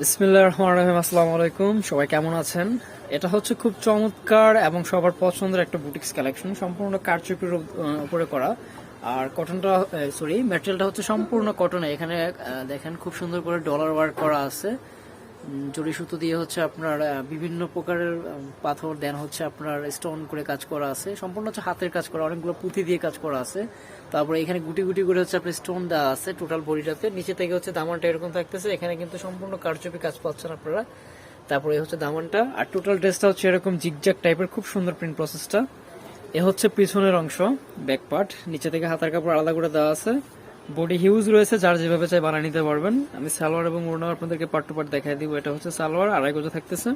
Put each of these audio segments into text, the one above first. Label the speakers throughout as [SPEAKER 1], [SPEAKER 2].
[SPEAKER 1] বিসমিল্লাহ রহমান রহিম, আসসালামু আলাইকুম। সবাই কেমন আছেন? এটা হচ্ছে খুব চমৎকার এবং সবার পছন্দের একটা বুটিক্স কালেকশন, সম্পূর্ণ কারচুপির উপ- উপরে করা। আর কটনটা সরি ম্যাটেরিয়ালটা হচ্ছে সম্পূর্ণ কটনে এখানে দেখেন, খুব সুন্দর করে ডলার ওয়ার্ক করা আছে। জড়ি সুতো দিয়ে হচ্ছে আপনার বিভিন্ন প্রকারের পাথর, দেন হচ্ছে আপনার স্টোন করে কাজ করা আছে। সম্পূর্ণ হচ্ছে হাতের কাজ করা, অনেকগুলো পুঁথি দিয়ে কাজ করা আছে। তারপরে এখানে গুটি গুটি করে হচ্ছে আপনার স্টোন দেওয়া আছে টোটাল বডিটাতে নিচে থেকে হচ্ছে দামানটা এরকম থাকতেছে, এখানে কিন্তু সম্পূর্ণ কারচুপি কাজ পাচ্ছেন আপনারা। তারপরে হচ্ছে দামানটা, আর টোটাল ড্রেসটা হচ্ছে এরকম জিগজ্যাগ টাইপের খুব সুন্দর প্রিন্ট প্রসেসটা এ হচ্ছে পিছনের অংশ ব্যাক পার্ট নিচে থেকে হাতার কাপড় আলাদা করে দেওয়া আছে। বডি হিউজ রয়েছে, যার যেভাবে চাই বানিয়ে নিতে পারবেন। আমি সালোয়ার এবং ওড়না আপনাদেরকে পার্ট টু পার্ট দেখাই দিব, এটা হচ্ছে সালোয়ার, আড়াই গজে থাকতেছে।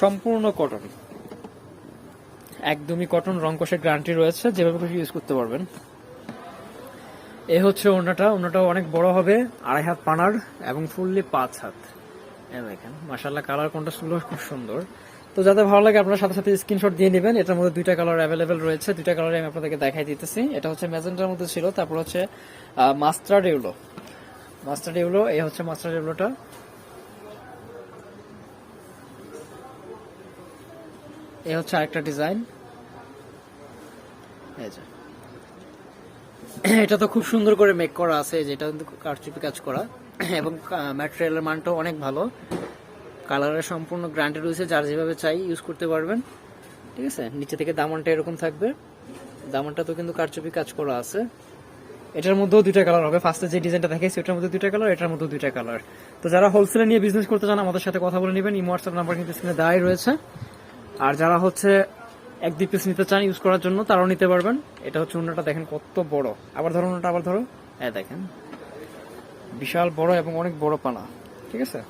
[SPEAKER 1] সম্পূর্ণ কটন একদমই কটন রং কষের গ্যারান্টি রয়েছে, যেভাবে খুশি ইউজ করতে পারবেন। এ হচ্ছে ওড়নাটা ওড়নাটা অনেক বড় হবে, আড়াই হাত পানার এবং ফুললি পাঁচ হাত। দেখেন মাসাল্লাহ কালার কোনটা ছিল খুব সুন্দর। তো যাদের ভালো লাগে, আপনার সাথে সাথে স্ক্রিনশট দিয়ে নেবেন। এটার মধ্যে দুইটা কালার অ্যাভেলেবেল রয়েছে। দুইটা কালার আমি আপনাদেরকে দেখাই দিতেছি। এটা হচ্ছে ম্যাজেন্টার মধ্যে ছিল, তারপর হচ্ছে মাস্টার্ড এগুলো। মাস্টার্ড এগুলো, এই হচ্ছে মাস্টার্ড এগুলোটা। এই হচ্ছে আরেকটা ডিজাইন এটা তো খুব সুন্দর করে মেক করা আছে যেটা কিন্তু কারচুপি কাজ করা। এবং ম্যাটেরিয়ালের মানটাও অনেক ভালো। কালারের সম্পূর্ণ গ্রান্টেড রয়েছে, যার যেভাবে চাই ইউজ করতে পারবেন। ঠিক আছে? নিচে থেকে দামনটা এরকম থাকবে। দামনটা তো কিন্তু কারচুপি কাজ করা আছে। এটার মধ্যেও দুইটা কালার হবে। ফার্স্টে যে ডিজাইনটা দেখাইছি, ওটার মধ্যে দুইটা কালার এটার মধ্যে দুইটা কালার তো যারা হোলসেলে নিয়ে বিজনেস করতে চান, আমাদের সাথে কথা বলে নেবেন। ইমো হোয়াটসঅ্যাপ নাম্বার কিন্তু স্ক্রিনে দেওয়াই রয়েছে। আর যারা হচ্ছে এক দুই পিস নিতে চান ইউজ করার জন্য, তারাও নিতে পারবেন। এটা হচ্ছে অন্যটা দেখেন কত বড়। আবার ধরো অন্যটা আবার ধরো। হ্যাঁ দেখেন। বিশাল বড় এবং অনেক বড় পানা। ঠিক আছে?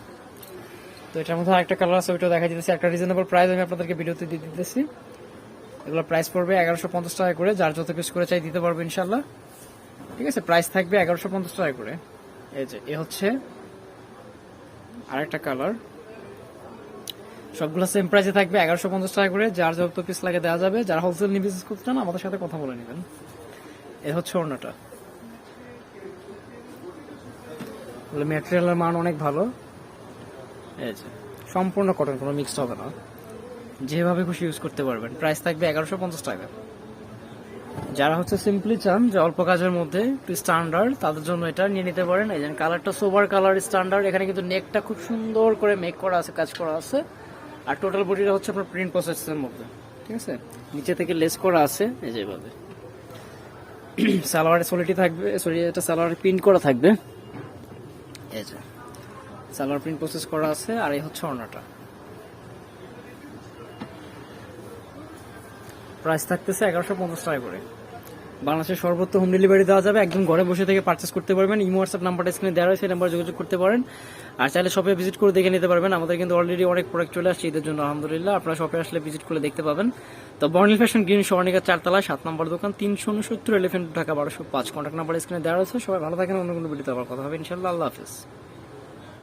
[SPEAKER 1] এটার মধ্যে আরেকটা কালার আছে ওইটা দেখা দিতেছি। একটা রিজনেবল প্রাইস আমি আপনাদেরকে ভিডিওতে দিয়ে দিতেছি। এগুলো প্রাইস পড়বে এগারোশো পঞ্চাশ টাকা করে, যার যত পিস করে চাই দিতে পারব ইনশাল্লাহ ঠিক আছে প্রাইস থাকবে এগারোশো পঞ্চাশ টাকা করে। এই যে, এ হচ্ছে আরেকটা কালার সবগুলো সেম প্রাইসে থাকবে এগারোশো পঞ্চাশ টাকা করে, যার যত পিস লাগে দেওয়া যাবে। যারা হোলসেল নিয়ে বিজনেস করতে চান, আমাদের সাথে কথা বলে নেবেন। এ হচ্ছে অন্যটা ম্যাটেরিয়ালের মান অনেক ভালো। সম্পূর্ণ কটন কোনো মিক্সড হবে না। যেভাবে খুশি ইউজ করতে পারবেন। প্রাইস থাকবে এগারোশো পঞ্চাশ টাকা। যারা হচ্ছে সিম্পলি চান যে অল্প কাজের মধ্যে একটু স্ট্যান্ডার্ড তাদের জন্য এটা নিয়ে নিতে পারেন। এই যে কালারটা সোবার কালার স্ট্যান্ডার্ড এখানে কিন্তু নেকটা খুব সুন্দর করে মেক করা আছে কাজ করা আছে। আর টোটাল বডিটা হচ্ছে আপনার প্রিন্ট প্রসেসের মধ্যে। ঠিক আছে? নিচে থেকে লেস করা আছে এই যে এভাবে। সালোয়ারের সোলিটি থাকবে সরি এটা সালোয়ারের প্রিন্ট করা থাকবে। এই যে। সালোয়ার প্রিন্ট প্রসেস করা আছে, আর এই হচ্ছে অর্ণাটা প্রাইস থাকতেছে এগারোশো পঞ্চাশ টাকা করে। বাংলাদেশের সর্বত্র হোম ডেলিভারি দেওয়া যাবে, একদম ঘরে বসে থেকে পার্চেস করতে পারবেন। ইমো হোয়াটসঅ্যাপ নাম্বারটা স্ক্রিনে দেওয়া রয়েছে নাম্বার যোগাযোগ করতে পারেন। আর চাইলে শপে ভিজিট করে দেখে নিতে পারবেন। আমাদের কিন্তু অলরেডি অনেক প্রোডাক্ট চলে আসছে এদের জন্য, আলহামদুলিল্লাহ। আপনারা শপে আসলে ভিজিট করে দেখতে পাবেন। তো বর্নিল ফ্যাশন গ্রিন স্বর্ণিকা চারতলায়, সাত নম্বর দোকান, তিনশো উনসত্তর এলিফেন্ট ঢাকা বারোশো পাঁচ। কন্ট্যাক্ট নাম্বার স্ক্রিনে দেওয়া রয়েছে। সবাই ভালো থাকেন, অন্য কোনো ভিডিওতে আবার কথা হবে। ইনশাল্লাহ আল্লাহ হাফিজ।